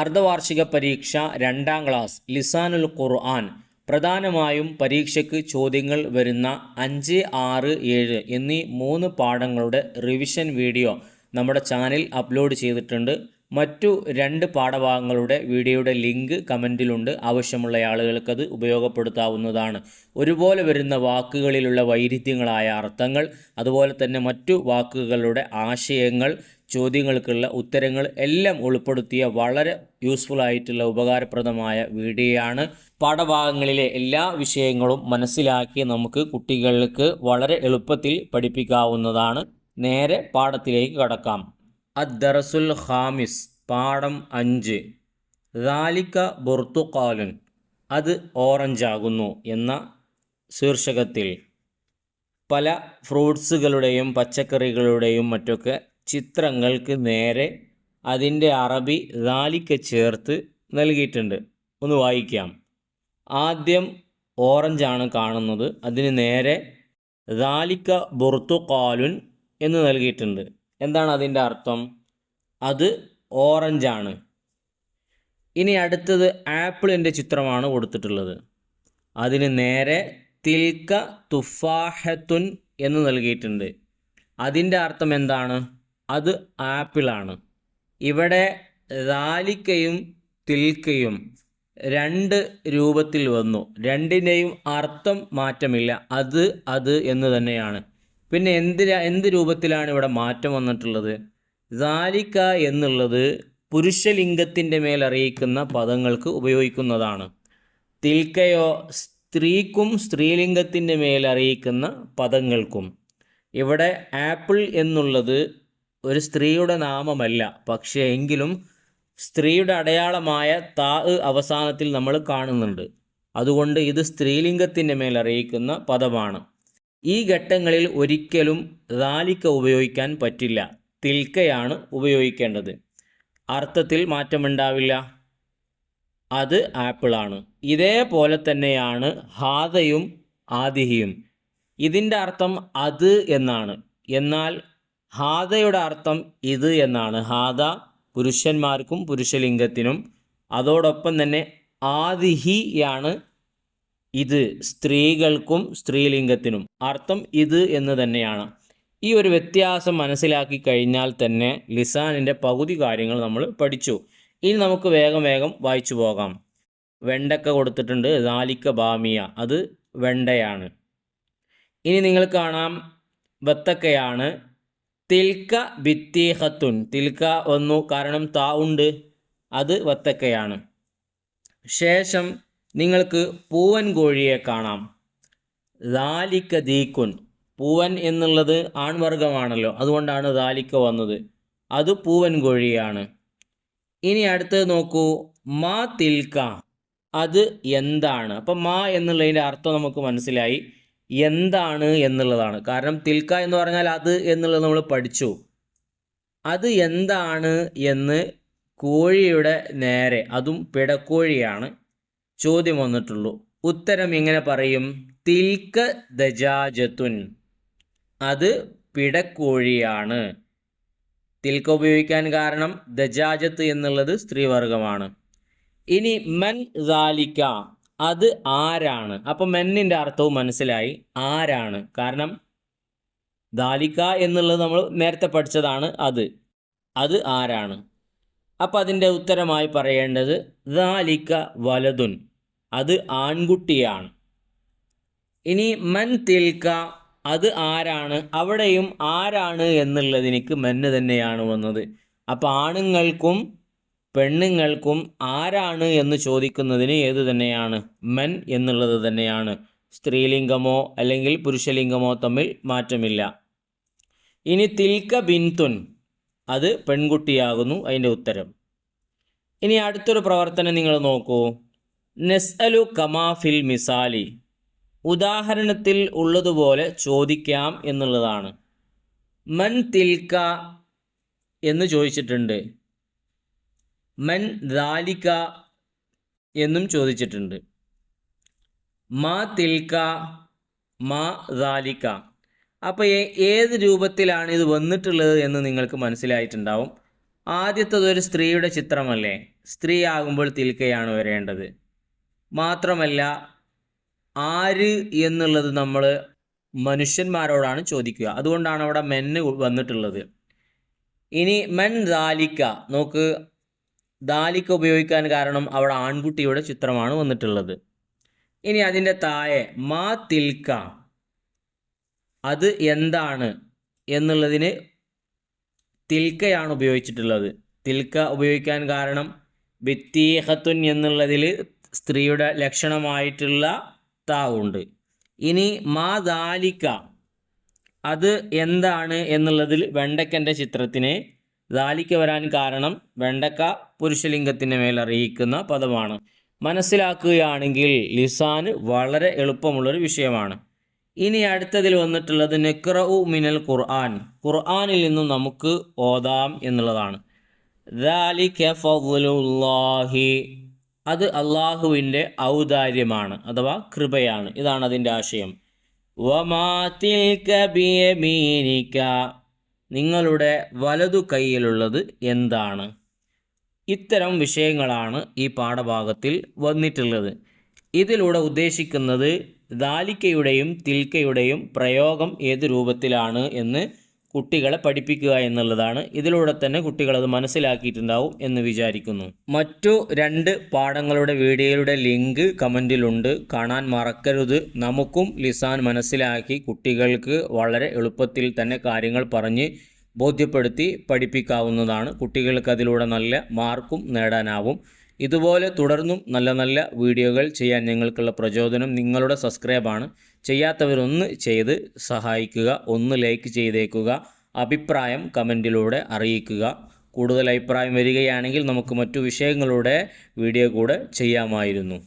അർദ്ധവാർഷിക പരീക്ഷ രണ്ടാം ക്ലാസ് ലിസാനുൽ ഖുർആൻ. പ്രധാനമായും പരീക്ഷയ്ക്ക് ചോദ്യങ്ങൾ വരുന്ന അഞ്ച് ആറ് ഏഴ് എന്നീ മൂന്ന് പാഠങ്ങളുടെ റിവിഷൻ വീഡിയോ നമ്മുടെ ചാനൽ അപ്ലോഡ് ചെയ്തിട്ടുണ്ട്. മറ്റു രണ്ട് പാഠഭാഗങ്ങളുടെ വീഡിയോയുടെ ലിങ്ക് കമന്റിലുണ്ട്. ആവശ്യമുള്ള ആളുകൾക്കത് ഉപയോഗപ്പെടുത്താവുന്നതാണ്. ഒരുപോലെ വരുന്ന വാക്കുകളിലുള്ള വൈരുദ്ധ്യങ്ങളായ അർത്ഥങ്ങൾ അതുപോലെ തന്നെ മറ്റു വാക്കുകളുടെ ആശയങ്ങൾ ചോദ്യങ്ങൾക്കുള്ള ഉത്തരങ്ങൾ എല്ലാം ഉൾപ്പെടുത്തിയ വളരെ യൂസ്ഫുൾ ആയിട്ടുള്ള ഉപകാരപ്രദമായ വീഡിയോയാണ്. പാഠഭാഗങ്ങളിലെ എല്ലാ വിഷയങ്ങളും മനസ്സിലാക്കി നമുക്ക് കുട്ടികൾക്ക് വളരെ എളുപ്പത്തിൽ പഠിപ്പിക്കാവുന്നതാണ്. നേരെ പാഠത്തിലേക്ക് കടക്കാം. അദ്ദറസുൽ ഖാമിസ് പാഠം അഞ്ച്. ദാലിക്ക ബുർത്തുക്കാലുൻ അത് ഓറഞ്ചാകുന്നു എന്ന ശീർഷകത്തിൽ. പല ഫ്രൂട്ട്സുകളുടെയും പച്ചക്കറികളുടെയും മറ്റൊക്കെ ചിത്രങ്ങൾക്ക് നേരെ അതിന്റെ അറബി ദാലിക്ക ചേർത്ത് നൽകിയിട്ടുണ്ട്. ഒന്ന് വായിക്കാം. ആദ്യം ഓറഞ്ചാണ് കാണുന്നത്. അതിന് നേരെ ദാലിക്ക ബുർത്തുക്കാലുൻ എന്ന് നൽകിയിട്ടുണ്ട്. എന്താണ് അതിന്റെ അർത്ഥം? അത് ഓറഞ്ചാണ്. ഇനി അടുത്തത് ആപ്പിളിന്റെ ചിത്രമാണ് കൊടുത്തിട്ടുള്ളത്. അതിന് നേരെ തിൽക്ക തുഫാഹത്തുൻ എന്ന് നൽകിയിട്ടുണ്ട്. അതിന്റെ അർത്ഥം എന്താണ്? അത് ആപ്പിളാണ്. ഇവിടെ ദാലിക്കയും തിൽക്കയും രണ്ട് രൂപത്തിൽ വന്നു. രണ്ടിന്റെയും അർത്ഥം മാറ്റമില്ല. അത് അത് എന്ന് തന്നെയാണ്. പിന്നെ എന്ത് എന്ത് രൂപത്തിലാണ് ഇവിടെ മാറ്റം വന്നിട്ടുള്ളത്? ജാലിക്ക എന്നുള്ളത് പുരുഷലിംഗത്തിന്റെ മേൽ അറിയിക്കുന്ന പദങ്ങൾക്ക് ഉപയോഗിക്കുന്നതാണ്. തിൽക്കയോ സ്ത്രീക്കും സ്ത്രീലിംഗത്തിന്റെ മേൽ അറിയിക്കുന്ന പദങ്ങൾക്കും. ഇവിടെ ആപ്പിൾ എന്നുള്ളത് ഒരു സ്ത്രീയുടെ നാമമല്ല. പക്ഷേ എങ്കിലും സ്ത്രീയുടെ അടയാളമായ താ അവസാനത്തിൽ നമ്മൾ കാണുന്നുണ്ട്. അതുകൊണ്ട് ഇത് സ്ത്രീലിംഗത്തിന്റെ മേൽ അറിയിക്കുന്ന പദമാണ്. ഈ ഘട്ടങ്ങളിൽ ഒരിക്കലും റാലിക്ക ഉപയോഗിക്കാൻ പറ്റില്ല. തിൽക്കയാണ് ഉപയോഗിക്കേണ്ടത്. അർത്ഥത്തിൽ മാറ്റമുണ്ടാവില്ല. അത് ആപ്പിളാണ്. ഇതേപോലെ തന്നെയാണ് ഹാദയും ആദിഹിയും. ഇതിന്റെ അർത്ഥം അത് എന്നാണ്. എന്നാൽ ഹാദയുടെ അർത്ഥം ഇത് എന്നാണ്. ഹാദ പുരുഷന്മാർക്കും പുരുഷലിംഗത്തിനും. അതോടൊപ്പം തന്നെ ആദിഹിയാണ് ഇത് സ്ത്രീകൾക്കും സ്ത്രീലിംഗത്തിനും. അർത്ഥം ഇത് എന്ന് തന്നെയാണ്. ഈ ഒരു വ്യത്യാസം മനസ്സിലാക്കി കഴിഞ്ഞാൽ തന്നെ ലിസാനിന്റെ പകുതി കാര്യങ്ങൾ നമ്മൾ പഠിച്ചു. ഇനി നമുക്ക് വേഗം വേഗം വായിച്ചു പോകാം. വെണ്ടക്ക കൊടുത്തിട്ടുണ്ട് ദാലിക്ക ബാമിയ. അത് വെണ്ടയാണ്. ഇനി നിങ്ങൾ കാണാം ബത്തക്കയാണ്. തിൽക്ക ഭിത്തീഹത്തുൻ തിൽക്ക വന്നു. കാരണം താ ഉണ്ട്. അത് വത്തക്കയാണ് ശേഷം നിങ്ങൾക്ക് പൂവൻ കോഴിയെ കാണാം. ദാലിക്ക ദീക്കുൻ. പൂവൻ എന്നുള്ളത് ആൺവർഗമാണല്ലോ അതുകൊണ്ടാണ് ദാലിക്ക വന്നത്. അത് പൂവൻ കോഴിയാണ്. ഇനി അടുത്തത് നോക്കൂ. മാ തിൽക്ക. അത് എന്താണ്? അപ്പം മാ എന്നുള്ളതിന്റെ അർത്ഥം നമുക്ക് മനസ്സിലായി. എന്താണ് എന്നുള്ളതാണ്. കാരണം തിൽക്ക എന്ന് പറഞ്ഞാൽ അത് എന്നുള്ളത് നമ്മൾ പഠിച്ചു. അത് എന്താണ് എന്ന് കോഴിയുടെ നേരെ. അതും പിടക്കോഴിയാണ്. ചോദ്യം വന്നിട്ടുള്ളൂ. ഉത്തരം ഇങ്ങനെ പറയും. തിൽക്ക ദജാജത്തുൻ അത് പിടക്കോഴിയാണ്. തിൽക്ക ഉപയോഗിക്കാൻ കാരണം ദജാജത്ത് എന്നുള്ളത് സ്ത്രീവർഗമാണ്. ഇനി മൻ ദാലിക്ക. അത് ആരാണ്? അപ്പം മെന്നിന്റെ അർത്ഥവും മനസ്സിലായി. ആരാണ്? കാരണം ദാലിക്ക എന്നുള്ളത് നമ്മൾ നേരത്തെ പഠിച്ചതാണ് അത്. അത് ആരാണ്? അപ്പം അതിന്റെ ഉത്തരമായി പറയേണ്ടത് ദാലിക്ക വലതുൻ. അത് ആൺകുട്ടിയാണ്. ഇനി മൻ തിൽക്ക അത് ആരാണ്? അവിടെയും ആരാണ് എന്നുള്ളതിനിക്ക് മെന്ന് തന്നെയാണ് വന്നത്. അപ്പോൾ ആണുങ്ങൾക്കും പെണ്ണുങ്ങൾക്കും ആരാണ് എന്ന് ചോദിക്കുന്നതിന് ഏത് തന്നെയാണ്? മെൻ എന്നുള്ളത് തന്നെയാണ്. സ്ത്രീലിംഗമോ അല്ലെങ്കിൽ പുരുഷലിംഗമോ തമ്മിൽ മാറ്റമില്ല. ഇനി തിൽക്ക ബിൻതുൻ. അത് പെൺകുട്ടിയാകുന്നു അതിന്റെ ഉത്തരം. ഇനി അടുത്തൊരു പ്രവർത്തനം നിങ്ങൾ നോക്കൂ. നെസ്അലു കമാഫിൽ മിസാലി. ഉദാഹരണത്തിൽ ഉള്ളതുപോലെ ചോദിക്കാം എന്നുള്ളതാണ്. മൻ തിൽക്ക എന്ന് ചോദിച്ചിട്ടുണ്ട്. മൻ ദാലിക്ക എന്നും ചോദിച്ചിട്ടുണ്ട്. മാ തിൽക്ക മാ ദാലിക്ക. അപ്പോൾ ഏത് രൂപത്തിലാണ് ഇത് വന്നിട്ടുള്ളത് എന്ന് നിങ്ങൾക്ക് മനസ്സിലായിട്ടുണ്ടാവും. ആദ്യത്തത് ഒരു സ്ത്രീയുടെ ചിത്രമല്ലേ? സ്ത്രീ ആകുമ്പോൾ തിൽക്കയാണ് വരേണ്ടത്. മാത്രമല്ല ആര് എന്നുള്ളത് നമ്മൾ മനുഷ്യന്മാരോടാണ് ചോദിക്കുക. അതുകൊണ്ടാണ് അവിടെ മെന്ന് വന്നിട്ടുള്ളത്. ഇനി മെൻ ദാലിക്ക. നോക്ക് ദാലിക്ക ഉപയോഗിക്കാൻ കാരണം അവിടെ ആൺകുട്ടിയുടെ ചിത്രമാണ് വന്നിട്ടുള്ളത്. ഇനി അതിന്റെ താഴെ മാ തിൽക്ക. അത് എന്താണ് എന്നുള്ളതിന് തിൽക്കയാണ് ഉപയോഗിച്ചിട്ടുള്ളത്. തിൽക്ക ഉപയോഗിക്കാൻ കാരണം ബിത്തീഹത്തുൻ എന്നുള്ളതിൽ സ്ത്രീയുടെ ലക്ഷണമായിട്ടുള്ള താവുണ്ട് ഇനി മാ ദാലിക്ക അത് എന്താണ് എന്നുള്ളതിൽ വെണ്ടക്കന്റെ ചിത്രത്തിന് ദാലിക്ക വരാൻ കാരണം വെണ്ടക്ക പുരുഷലിംഗത്തിന്റെ മേൽ അറിയിക്കുന്ന പദമാണ്. മനസ്സിലാക്കുകയാണെങ്കിൽ ലിസാന് വളരെ എളുപ്പമുള്ളൊരു വിഷയമാണ്. ഇനി അടുത്തതിൽ വന്നിട്ടുള്ളത് നെക്റഉ മിനൽ ഖുർആൻ. ഖുർആനിൽ നിന്നും നമുക്ക് ഓതാം എന്നുള്ളതാണ്. അത് അള്ളാഹുവിന്റെ ഔദാര്യമാണ് അഥവാ കൃപയാണ്. ഇതാണ് അതിന്റെ ആശയം. നിങ്ങളുടെ വലതു കൈയിലുള്ളത് എന്താണ്? ഇത്തരം വിഷയങ്ങളാണ് ഈ പാഠഭാഗത്തിൽ വന്നിട്ടുള്ളത്. ഇതിലൂടെ ഉദ്ദേശിക്കുന്നത് ദാലിക്കയുടെയും തിൽക്കയുടെയും പ്രയോഗം ഏത് രൂപത്തിലാണ് എന്ന് കുട്ടികളെ പഠിപ്പിക്കുക എന്നുള്ളതാണ്. ഇതിലൂടെ തന്നെ കുട്ടികൾ അത് മനസ്സിലാക്കിയിട്ടുണ്ടാവും എന്ന് വിചാരിക്കുന്നു. മറ്റു രണ്ട് പാഠങ്ങളുടെ വീഡിയോയുടെ ലിങ്ക് കമന്റിലുണ്ട്. കാണാൻ മറക്കരുത്. നമുക്കും ലിസാൻ മനസ്സിലാക്കി കുട്ടികൾക്ക് വളരെ എളുപ്പത്തിൽ തന്നെ കാര്യങ്ങൾ പറഞ്ഞ് ബോധ്യപ്പെടുത്തി പഠിപ്പിക്കാവുന്നതാണ്. കുട്ടികൾക്ക് അതിലൂടെ നല്ല മാർക്കും നേടാനാവും. ഇതുപോലെ തുടർന്നും നല്ല നല്ല വീഡിയോകൾ ചെയ്യാൻ ഞങ്ങൾക്കുള്ള പ്രചോദനം നിങ്ങളുടെ സബ്സ്ക്രൈബാണ്. ചെയ്യാത്തവരൊന്ന് ചെയ്ത് സഹായിക്കുക ഒന്ന് ലൈക്ക് ചെയ്തേക്കുക അഭിപ്രായം കമന്റിലൂടെ അറിയിക്കുക. കൂടുതൽ അഭിപ്രായം വരികയാണെങ്കിൽ നമുക്ക് മറ്റു വിഷയങ്ങളുടെ വീഡിയോ കൂടെ ചെയ്യാമായിരുന്നു.